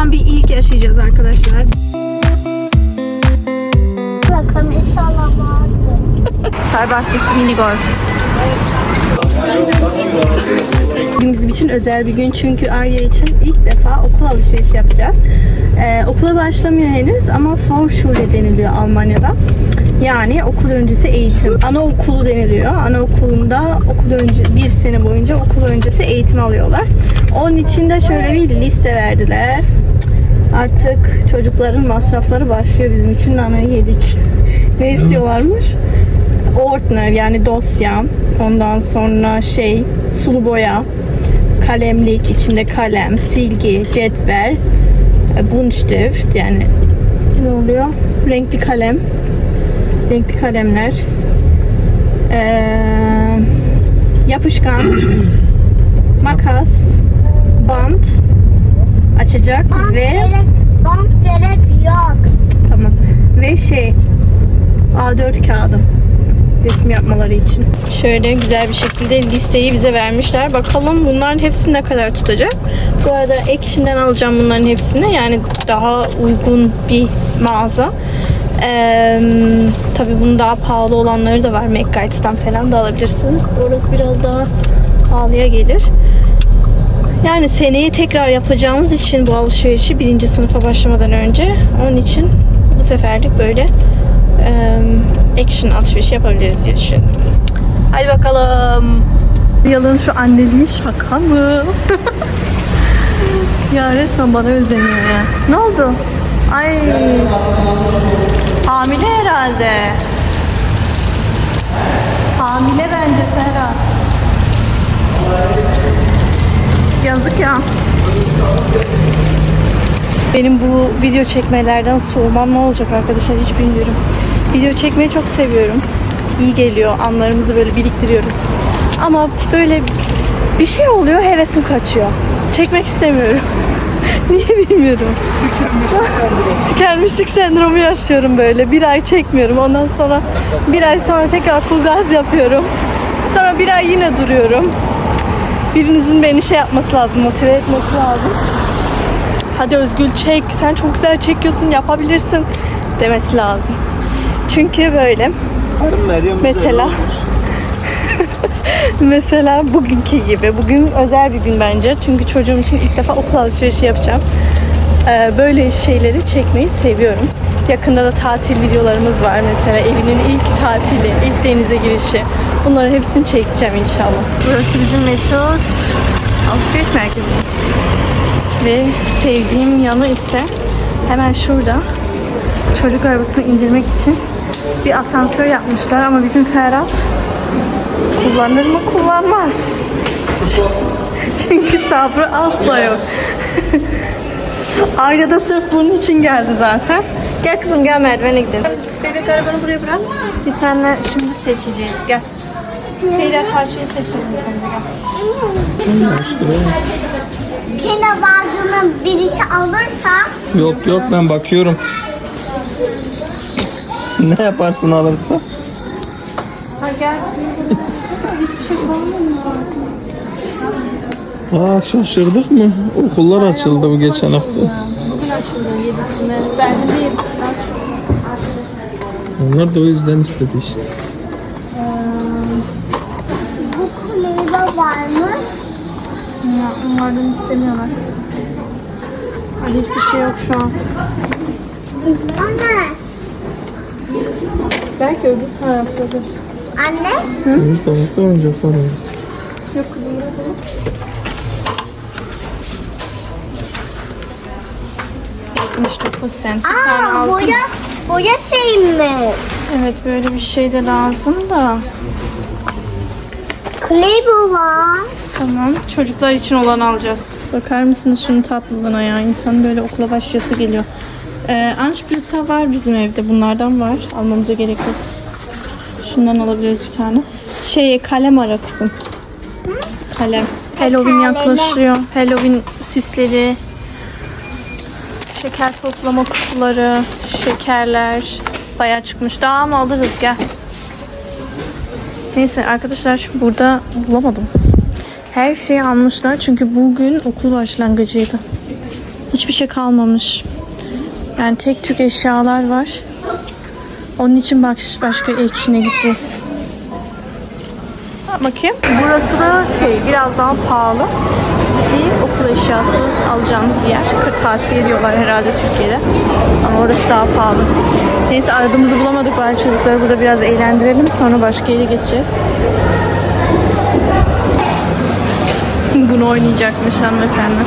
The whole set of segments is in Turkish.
an bir ilk yaşayacağız arkadaşlar. Bakın bir salam. Çay bahçesi mini golf. Bugün bizim için özel bir gün çünkü Arya için ilk defa okul alışverişi yapacağız. Ee, okula başlamıyor henüz ama Vorschule deniliyor Almanya'da. Yani okul öncesi eğitim. Anaokulu deniliyor. Anaokulunda okul önce bir sene boyunca okul öncesi eğitim alıyorlar. Onun için de şöyle bir liste verdiler. Artık çocukların masrafları başlıyor bizim için. Nanayı yedik. ne istiyorlarmış? Ordner yani dosya. Ondan sonra şey sulu boya, kalemlik, içinde kalem, silgi, cetvel, e, Buntstift yani ne oluyor? Renkli kalem, renkli kalemler, ee, yapışkan, makas, bant, açacak Bant ve gerek, bant gerek yok. Tamam. Ve şey A4 kağıdı resim yapmaları için. Şöyle güzel bir şekilde listeyi bize vermişler. Bakalım bunların hepsi ne kadar tutacak. Bu arada Action'den alacağım bunların hepsini. Yani daha uygun bir mağaza. Ee, tabii bunun daha pahalı olanları da var. McGuide'dan falan da alabilirsiniz. Orası biraz daha pahalıya gelir. Yani seneye tekrar yapacağımız için bu alışverişi birinci sınıfa başlamadan önce onun için bu seferlik böyle eee, action alışverişi yapabiliriz diye düşündüm. Hadi bakalım. Yalın şu anneliği şaka mı? ya resmen bana özeniyor ya. Ne oldu? Ay. Hamile herhalde. Hamile bence Ferhat. Yazık ya. Benim bu video çekmelerden soğumam ne olacak arkadaşlar hiç bilmiyorum. Video çekmeyi çok seviyorum. İyi geliyor. Anlarımızı böyle biriktiriyoruz. Ama böyle bir şey oluyor hevesim kaçıyor. Çekmek istemiyorum. Niye bilmiyorum. Tükenmişlik sendromu yaşıyorum böyle. Bir ay çekmiyorum. Ondan sonra bir ay sonra tekrar full gaz yapıyorum. Sonra bir ay yine duruyorum birinizin beni şey yapması lazım, motive etmesi lazım. Hadi Özgül çek, sen çok güzel çekiyorsun, yapabilirsin demesi lazım. Çünkü böyle mesela mesela bugünkü gibi. Bugün özel bir gün bence. Çünkü çocuğum için ilk defa okul alışverişi yapacağım. Ee, böyle şeyleri çekmeyi seviyorum. Yakında da tatil videolarımız var mesela evinin ilk tatili, ilk denize girişi. Bunların hepsini çekeceğim inşallah. Burası bizim meşhur alışveriş merkezimiz. Ve sevdiğim yanı ise hemen şurada çocuk arabasını indirmek için bir asansör yapmışlar ama bizim Ferhat kullanır mı kullanmaz. Çünkü sabrı asla yok. Arya da sırf bunun için geldi zaten. Gel kızım gel merdivene gidelim. Bebek arabanı buraya bırak. Biz seninle şimdi seçeceğiz. Gel. Şeyler karşıya seçelim. Kinderwagen'ın birisi alırsa Yok yok ben bakıyorum. ne yaparsın alırsa? Ha gel. Aa şaşırdık mı? Okullar açıldı bu geçen hafta. Bugün açıldı yedisinde. Berlin'de yedisinde açıldı. Onlar da o yüzden istedi işte. bu kulübe varmış. Ya, onlardan istemiyorlar kızım. Ay, hiçbir şey yok şu an. Anne. Belki öbür taraftadır. Anne. Bir tarafta oyuncaklar var. Yok kızım burada. yok. 79 sent. Bir tane Aa aldım. boya, boya şeymiş. Evet böyle bir şey de lazım da. Kulübe var. Tamam. Çocuklar için olan alacağız. Bakar mısınız şunun tatlılığına ya? İnsan böyle okula başlayası geliyor. Ee, Anşblüter var bizim evde. Bunlardan var. Almamıza gerek yok. Şundan alabiliriz bir tane. Şey kalem ara kızım. Kalem. Halloween yaklaşıyor. Halloween süsleri. Şeker toplama kutuları. Şekerler. Bayağı çıkmış. Daha mı alırız gel. Neyse arkadaşlar burada bulamadım. Her şeyi almışlar çünkü bugün okul başlangıcıydı. Hiçbir şey kalmamış. Yani tek tük eşyalar var. Onun için bak başka ekşine gideceğiz. Ha, Bakayım. Burası da şey biraz daha pahalı. Bir okul eşyası alacağınız bir yer. Kırtasiye diyorlar herhalde Türkiye'de. Ama orası daha pahalı. Neyse aradığımızı bulamadık. Bari çocukları burada biraz eğlendirelim. Sonra başka yere geçeceğiz. Bunu oynayacakmış hanımefendi.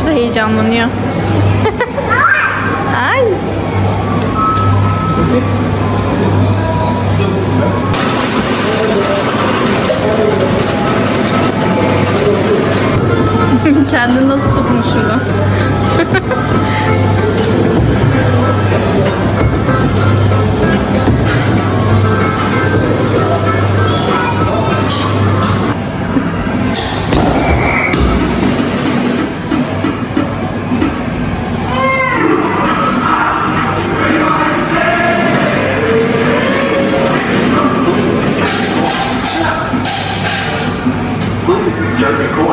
Şu da heyecanlanıyor. Ay. Kendini nasıl tutmuş şurada?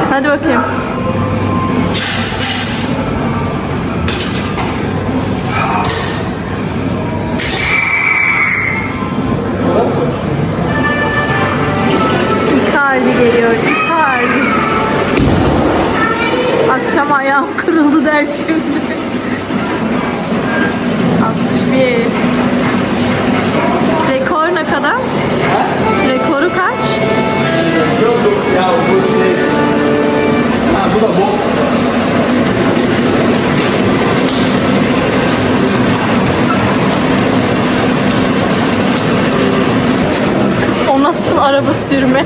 Hadi bakayım. Sürme?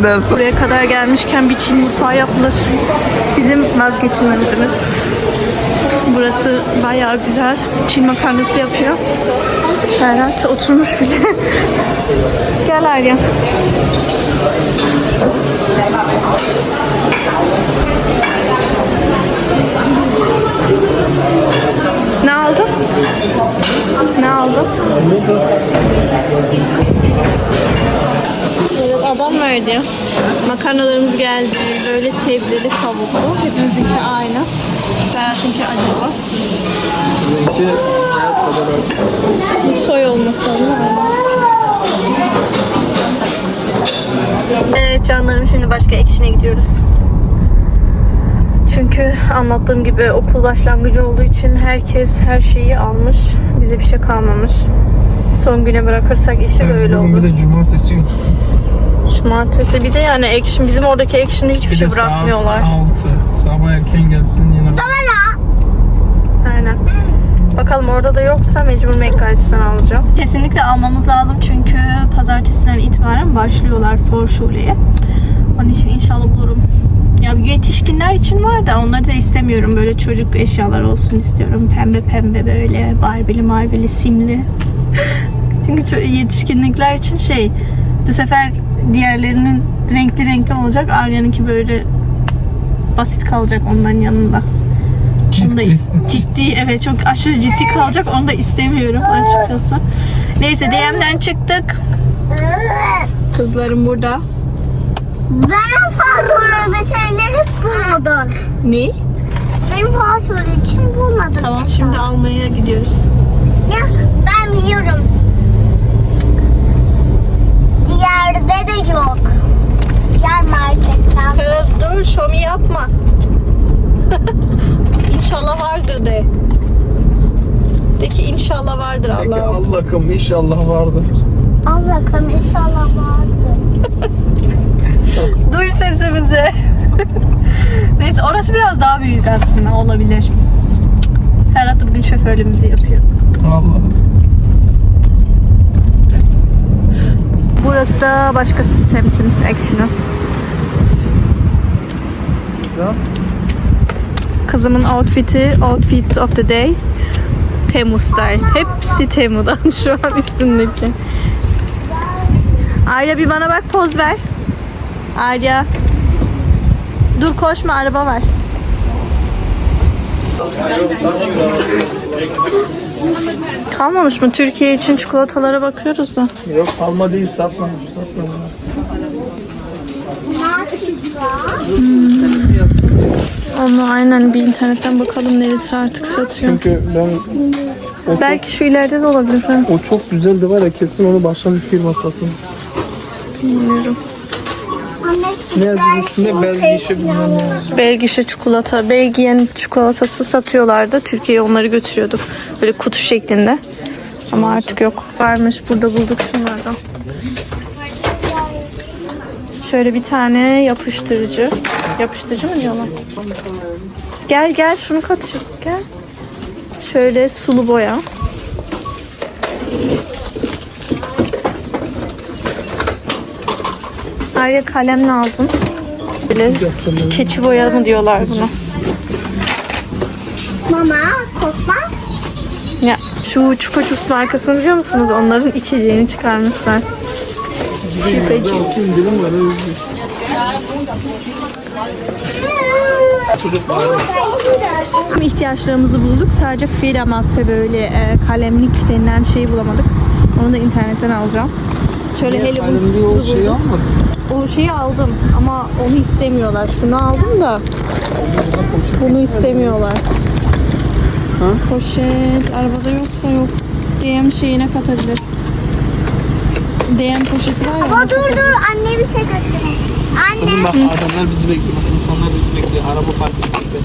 Elsa. Buraya kadar gelmişken bir Çin mutfağı yapılır. Bizim vazgeçilmezimiz. Burası bayağı güzel. Çin makarnası yapıyor. Ferhat oturmuş bile. Gel Arya. Ne aldın? Ne aldın? Adam verdi. Makarnalarımız geldi. Böyle sebzeli tavuklu. Hepimizinki aynı. Ferhat'ınki acaba. Benimki hayat kadar. Bu soy olması. Evet canlarım şimdi başka ekşine gidiyoruz. Çünkü anlattığım gibi okul başlangıcı olduğu için herkes her şeyi almış. Bize bir şey kalmamış. Son güne bırakırsak işi böyle Bugün olur. bir de cumartesi yok. Cumartesi bir de yani action bizim oradaki action'da hiçbir Bir şey de saat bırakmıyorlar. 6. Sabah erken gelsin yine. Aynen. Bakalım orada da yoksa mecbur McGuide'den alacağım. Kesinlikle almamız lazım çünkü pazartesinden itibaren başlıyorlar Forschule'ye. Onun için inşallah bulurum. Ya yetişkinler için var da onları da istemiyorum. Böyle çocuk eşyalar olsun istiyorum. Pembe pembe böyle barbili marbili simli. çünkü ço- yetişkinlikler için şey bu sefer diğerlerinin renkli renkli olacak. Arya'nınki böyle basit kalacak onların yanında. Onu da ciddi evet çok aşırı ciddi kalacak onu da istemiyorum açıkçası. Neyse DM'den çıktık. Kızlarım burada. Benim faturada şeyleri bulmadın. Ne? Benim fatura için bulmadın. Tamam şimdi almaya gidiyoruz. Ya ben biliyorum. Diğerde de yok. yer marketten. Kız dur şomi yapma. inşallah vardır de. De ki inşallah vardır Peki Allah. Allah'ım inşallah vardır. Al bakalım inşallah vardı. Duy sesimizi. Neyse orası biraz daha büyük aslında olabilir. Ferhat da bugün şoförlüğümüzü yapıyor. Allah. Burası da başka semtin action'ı. Kızımın outfit'i outfit of the day. Temu style. Hepsi Temu'dan şu an üstündeki. Arya bir bana bak poz ver. Arya. Dur koşma araba var. Kalmamış mı? Türkiye için çikolatalara bakıyoruz da. Yok alma değil satmamış. satmamış. Onu aynen bir internetten bakalım neresi artık satıyor. Çünkü ben o Belki şu ileride de olabilir. Ha? o çok güzeldi var ya kesin onu başka bir firma satın. Bilmiyorum. Anne Ne yazıyor üstünde belge işi bilmem ne. Belgişe çikolata, Belgiyen çikolatası satıyorlardı. Türkiye'ye onları götürüyorduk. Böyle kutu şeklinde. Ama artık yok. Varmış. Burada bulduk şunlardan. Şöyle bir tane yapıştırıcı. Yapıştırıcı mı diyorlar? Gel gel şunu kat. Gel. Şöyle sulu boya. Arya kalem lazım. Böyle keçi boya mı diyorlar buna? Mama korkma. Ya şu Chupa Chups markasını biliyor musunuz? Onların içeceğini çıkarmışlar. Şüpheci. Altı indirim var. öyle bir- Çocuk var. Tüm ihtiyaçlarımızı bulduk. Sadece Fila Map'te böyle e, kalemlik denilen şeyi bulamadık. Onu da internetten alacağım. Şöyle Hello Kalemliği o şeyi almadın. O şeyi aldım ama onu istemiyorlar. Şunu aldım da bunu istemiyorlar. Ha? Poşet arabada yoksa yok. DM şeyine katabiliriz. DM poşeti var ya. Baba dur dur anne bir şey göstereyim. Kızım Anne. bak adamlar bizi bekliyor. Bak insanlar bizi bekliyor. Araba park ettikte.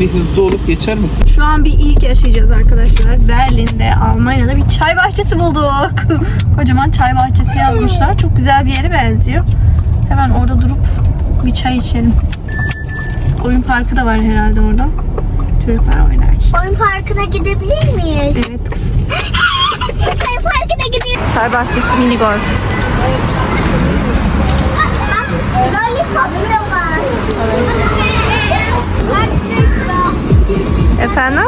Bir hızlı olup geçer misin? Şu an bir ilk yaşayacağız arkadaşlar. Berlin'de, Almanya'da bir çay bahçesi bulduk. Kocaman çay bahçesi yazmışlar. Çok güzel bir yere benziyor. Hemen orada durup bir çay içelim. Oyun parkı da var herhalde orada. Çocuklar oynar. Oyun parkına gidebilir miyiz? Evet kızım. Oyun parkına gidelim. Çay bahçesi mini golf. Efendim?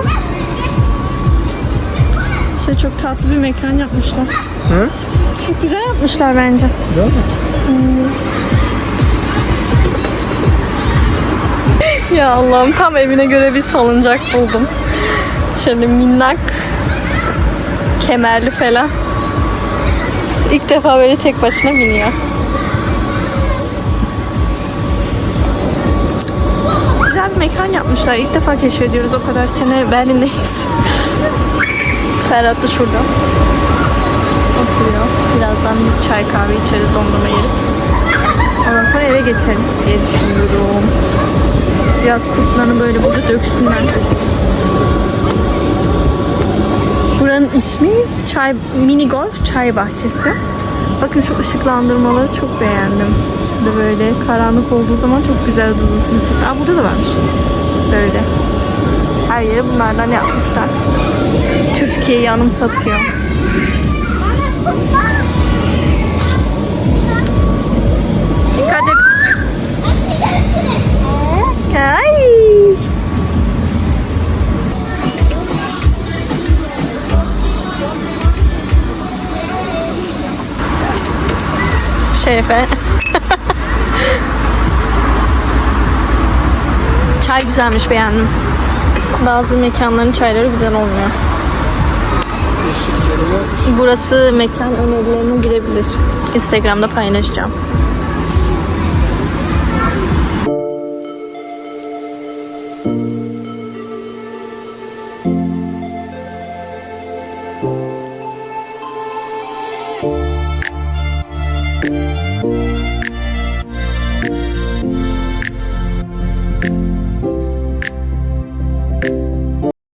Şey çok tatlı bir mekan yapmışlar. Hı? Çok güzel yapmışlar bence. Değil mi? Ya Allah'ım tam evine göre bir salıncak buldum. Şöyle minnak kemerli falan. İlk defa böyle tek başına biniyor. Güzel bir mekan yapmışlar. İlk defa keşfediyoruz o kadar sene Berlin'deyiz. Ferhat da şurada. Oturuyor. Birazdan bir çay kahve içeriz, dondurma yeriz. Ondan sonra eve geçeriz diye düşünüyorum. Biraz kurtlarını böyle burada döksünler. Buranın ismi çay, mini golf çay bahçesi. Bakın şu ışıklandırmaları çok beğendim. Burada böyle karanlık olduğu zaman çok güzel durur. Aa burada da varmış. Böyle. Her yere bunlardan yapmışlar. Türkiye'yi anımsatıyor. Şerefe. Çay güzelmiş beğendim. Bazı mekanların çayları güzel olmuyor. Burası mekan önerilerine girebilir. Instagram'da paylaşacağım.